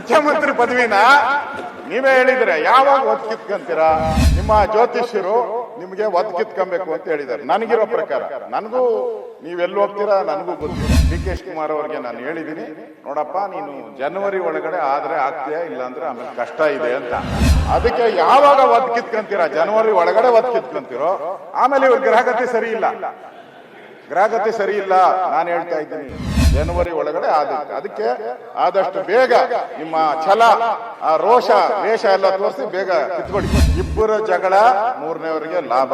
ಮುಖ್ಯಮಂತ್ರಿ ಪದವಿನ ನೀವೇ ಹೇಳಿದ್ರೆ ಯಾವಾಗ ಒದ್ ಕಿತ್ಕೊಂತೀರಾ ನಿಮ್ಮ ಜ್ಯೋತಿಷ್ಯರು ನಿಮ್ಗೆ ಒದ್ ಕಿತ್ಕೊಬೇಕು ಅಂತ ಹೇಳಿದ್ದಾರೆ. ನನಗಿರೋ ಪ್ರಕಾರ, ನನಗೂ ನೀವೆಲ್ಲಿ ಹೋಗ್ತೀರಾ? ನನಗೂ ಗೊತ್ತಿಲ್ಲ. ಡಿ ಕೆ ಶಿವಕುಮಾರ್ ಅವ್ರಿಗೆ ನಾನು ಹೇಳಿದ್ದೀನಿ. ನೋಡಪ್ಪ, ನೀನು ಜನವರಿ ಒಳಗಡೆ ಆದ್ರೆ ಆಗ್ತೀಯಾ ಇಲ್ಲ ಅಂದ್ರೆ ಆಮೇಲೆ ಕಷ್ಟ ಇದೆ ಅಂತ. ಅದಕ್ಕೆ ಯಾವಾಗ ಒದ್ ಕಿತ್ಕೊಂತೀರಾ ಜನವರಿ ಒಳಗಡೆ ಒದ್ ಕಿತ್ಕೊಂತೀರೋ ಆಮೇಲೆ ಇವ್ರ ಗ್ರಹಗತಿ ಸರಿ ಇಲ್ಲ. ಗ್ರಹಗತಿ ಸರಿ ಇಲ್ಲ. ನಾನು ಹೇಳ್ತಾ ಇದ್ದೀನಿ. ಜನವರಿ ಒಳಗಡೆ ಆದಕ್ಕೆ ಅದಕ್ಕೆ ಆದಷ್ಟು ಬೇಗ ನಿಮ್ಮ ಛಲ, ಆ ರೋಷ, ವೇಷ ಎಲ್ಲ ತೋರಿಸಿ ಬೇಗ ಕಿತ್ಕೊಳ್ಳಿ ಇಬ್ಬರ ಜಗಳ ಮೂರನೇವರಿಗೆ ಲಾಭ.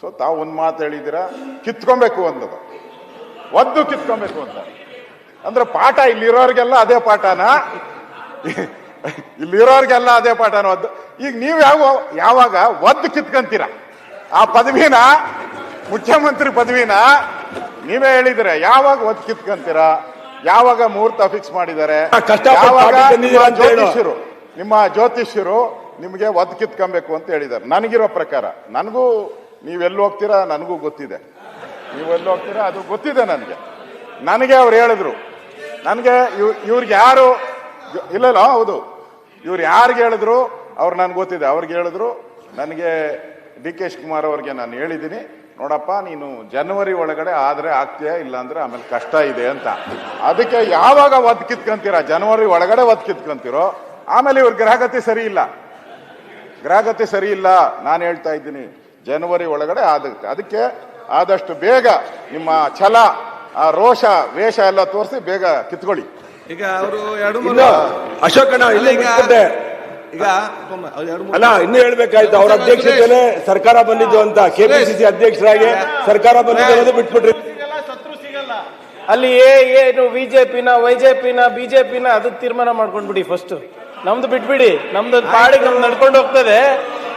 ಸೊ ತಾವು ಒಂದು ಮಾತು ಹೇಳಿದಿರ ಕಿತ್ಕೊಬೇಕು ಒಂದು ಒದ್ದು ಕಿತ್ಕೊಬೇಕು ಅಂತ. ಅಂದ್ರೆ ಪಾಠ ಇಲ್ಲಿರೋರಿಗೆಲ್ಲ ಅದೇ ಪಾಠನ? ಇಲ್ಲಿರೋರಿಗೆಲ್ಲ ಅದೇ ಪಾಠನ ಒದ್ದು ಈಗ ನೀವು ಯಾವ, ಯಾವಾಗ ಒದ್ದು ಕಿತ್ಕೊಂತೀರ? ಆ ಪದವಿನ? ಮುಖ್ಯಮಂತ್ರಿ ಪದವಿನ? ನೀವೇ ಹೇಳಿದ್ರೆ ಯಾವಾಗ ಒದ್ ಕಿತ್ಕೊಂತೀರಾ ಯಾವಾಗ ಮುಹೂರ್ತ ಫಿಕ್ಸ್ ಮಾಡಿದ್ದಾರೆ? ಯಾವಾಗ ನಿಮ್ಮ ಜ್ಯೋತಿಷ್ಯರು ನಿಮ್ಮ ಜ್ಯೋತಿಷ್ಯರು ನಿಮಗೆ ಒದ್ ಕಿತ್ಕೊಬೇಕು ಅಂತ ಹೇಳಿದ್ದಾರೆ. ನನಗಿರೋ ಪ್ರಕಾರ ನನಗೂ ನೀವೆಲ್ಲಿ ಹೋಗ್ತೀರಾ ನನಗೂ ಗೊತ್ತಿದೆ. ನೀವು ಎಲ್ಲಿ ಹೋಗ್ತೀರಾ ಅದು ಗೊತ್ತಿದೆ ನನಗೆ. ನನಗೆ ಅವ್ರು ಹೇಳಿದ್ರು. ನನಗೆ ಇವ್- ಇವ್ರಿಗೆ ಯಾರು ಇಲ್ಲ ಇಲ್ಲ ಹೌದು. ಇವ್ರು ಯಾರಿಗೆ ಹೇಳಿದ್ರು ಅವ್ರು ನನ್ಗೆ ಗೊತ್ತಿದೆ. ಅವ್ರಿಗೆ ಹೇಳಿದ್ರು ನನಗೆ ಡಿ ಕೆ ಶಿವಕುಮಾರ್ ಅವ್ರಿಗೆ ನಾನು ಹೇಳಿದ್ದೀನಿ. ನೋಡಪ್ಪ ನೀನು ಜನವರಿ ಒಳಗಡೆ ಆದ್ರೆ ಆಗ್ತೀಯಾ ಇಲ್ಲ ಅಂದ್ರೆ ಆಮೇಲೆ ಕಷ್ಟ ಇದೆ ಅಂತ. ಅದಕ್ಕೆ ಯಾವಾಗ ಒದ್ ಕಿತ್ಕೊಂತೀರಾ ಜನವರಿ ಒಳಗಡೆ ಒದ್ ಕಿತ್ಕೊಂತೀರೋ ಆಮೇಲೆ ಇವ್ರ ಗ್ರಹಗತಿ ಸರಿ ಇಲ್ಲ. ಗ್ರಹಗತಿ ಸರಿ ಇಲ್ಲ ನಾನು ಹೇಳ್ತಾ ಇದ್ದೀನಿ. ಜನವರಿ ಒಳಗಡೆ ಆದಕ್ಕೆ ಅದಕ್ಕೆ ಆದಷ್ಟು ಬೇಗ ನಿಮ್ಮ ಛಲ ಆ ರೋಷ ವೇಷ ಎಲ್ಲ ತೋರಿಸಿ ಬೇಗ ಕಿತ್ಕೊಳ್ಳಿ. ಈಗ ಅವರು ಎರಡು ಅಶೋಕಣ್ಣ ಇಲ್ಲೇ ಈಗ ಅಲ್ಲ ಇನ್ನು ಹೇಳ್ಬೇಕಾಯ್ತು ಅವ್ರ ಅಧ್ಯಕ್ಷತೆ ಸರ್ಕಾರ ಬಂದಿದ್ದು ಅಂತ ಕೆಪಿಸಿಸಿ ಅಧ್ಯಕ್ಷರಾಗಿ ಸರ್ಕಾರ ಬಂದಿದ್ದು ಬಿಟ್ಬಿಟ್ರಿ. ಅಲ್ಲಿ ಏ ಏನು ಬಿಜೆಪಿನ ವೈಜೆಪಿನ ಬಿಜೆಪಿನ ಅದು ತೀರ್ಮಾನ ಮಾಡ್ಕೊಂಡ್ಬಿಡಿ ಫಸ್ಟ್ ನಮ್ದು ಬಿಟ್ಬಿಡಿ. ನಮ್ದು ಪಾಡಿಗೆ ನಮ್ದು ನಡ್ಕೊಂಡು ಹೋಗ್ತದೆ.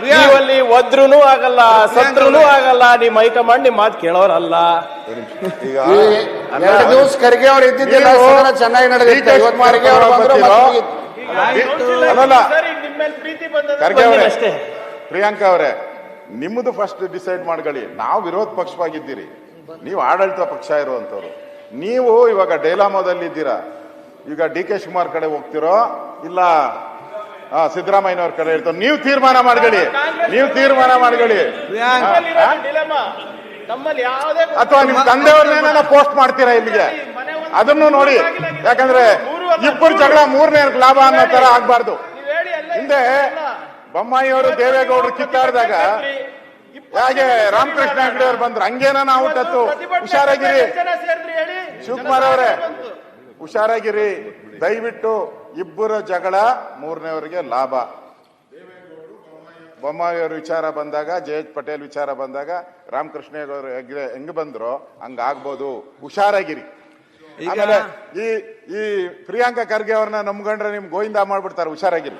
ನೀವಲ್ಲಿ ಒದ್ರುನು ಆಗಲ್ಲ ಸತ್ರೂ ಆಗಲ್ಲ ನಿಮ್ ಹೈಕಮಾಂಡ್ ನಿಮ್ ಮಾತು ಕೇಳೋರಲ್ಲ. ಈಗ ಎರಡು ದಿವಸ ಖರ್ಗೆ ಅವ್ರು ಇದ್ದಿದ್ದಿಲ್ಲ ಚೆನ್ನಾಗಿ ನಡೆದಿತ್ತು. ಇವತ್ತು ಖರ್ಗೆ ಅವ್ರು ಬಂದ್ರು ಪ್ರೀತಿ ಖರ್ಗೆ ಅವರೇ ಅಷ್ಟೇ. ಪ್ರಿಯಾಂಕಾ ಅವರೇ ನಿಮ್ಮದು ಫಸ್ಟ್ ಡಿಸೈಡ್ ಮಾಡ್ಕೊಳ್ಳಿ. ನಾವು ವಿರೋಧ ಪಕ್ಷವಾಗಿದ್ದೀರಿ. ನೀವು ಆಡಳಿತ ಪಕ್ಷ ಇರುವಂತವ್ರು ನೀವು ಇವಾಗ ಡೈಲಾಮೋದಲ್ಲಿ ಇದ್ದೀರಾ? ಈಗ ಡಿ ಕೆ ಶಿವಕುಮಾರ್ ಕಡೆ ಹೋಗ್ತಿರೋ? ಇಲ್ಲ ಆ, ಸಿದ್ದರಾಮಯ್ಯನವ್ರ ಕಡೆ ಇರ್ತಾರೆ? ನೀವು ತೀರ್ಮಾನ ಮಾಡ್ಕೊಳ್ಳಿ. ನೀವು ತೀರ್ಮಾನ ಮಾಡ್ಕೊಳ್ಳಿ. ಅಥವಾ ನಿಮ್ ತಂದೆಯವ್ರನ್ನೇನ ಪೋಸ್ಟ್ ಮಾಡ್ತೀರಾ ಇಲ್ಲಿಗೆ? ಅದನ್ನು ನೋಡಿ. ಯಾಕಂದ್ರೆ ಇಬ್ಬರು ಜಗಳ ಮೂರನೇ ಲಾಭ ಅನ್ನೋ ತರ ಆಗ್ಬಾರ್ದು. ಹಿಂದೆ ಬೊಮ್ಮಾಯಿಯವರು ದೇವೇಗೌಡರು ಕಿತ್ತಾಡಿದಾಗ ಹೇಗೆ ರಾಮಕೃಷ್ಣ ಹೆಗಡೆ ಅವ್ರು ಬಂದ್ರು? ಹಂಗೇನ ನಾವು ತತ್ತು. ಹುಷಾರಾಗಿರಿ. ಶಿವಕುಮಾರ್ ಅವರೇ ಹುಷಾರಾಗಿರಿ. ದಯವಿಟ್ಟು ಇಬ್ಬರ ಜಗಳ ಮೂರನೇವರಿಗೆ ಲಾಭ. ಬೊಮ್ಮಾಯಿಯವ್ರ ವಿಚಾರ ಬಂದಾಗ ಜೆ ಎಚ್ ಪಟೇಲ್ ವಿಚಾರ ಬಂದಾಗ ರಾಮಕೃಷ್ಣ ಹೆಗಡೆ ಹೆಗ್ಡೆ ಹೆಂಗ್ ಬಂದ್ರು ಹಂಗಾಗ್ಬೋದು. ಹುಷಾರಾಗಿರಿ. ಆಮೇಲೆ ಈ ಈ ಪ್ರಿಯಾಂಕಾ ಖರ್ಗೆ ಅವ್ರನ್ನ ನಮ್ಗಂಡ್ರೆ ನಿಮ್ ಗೋವಿಂದ ಮಾಡ್ಬಿಡ್ತಾರೆ. ಹುಷಾರಾಗಿರಿ.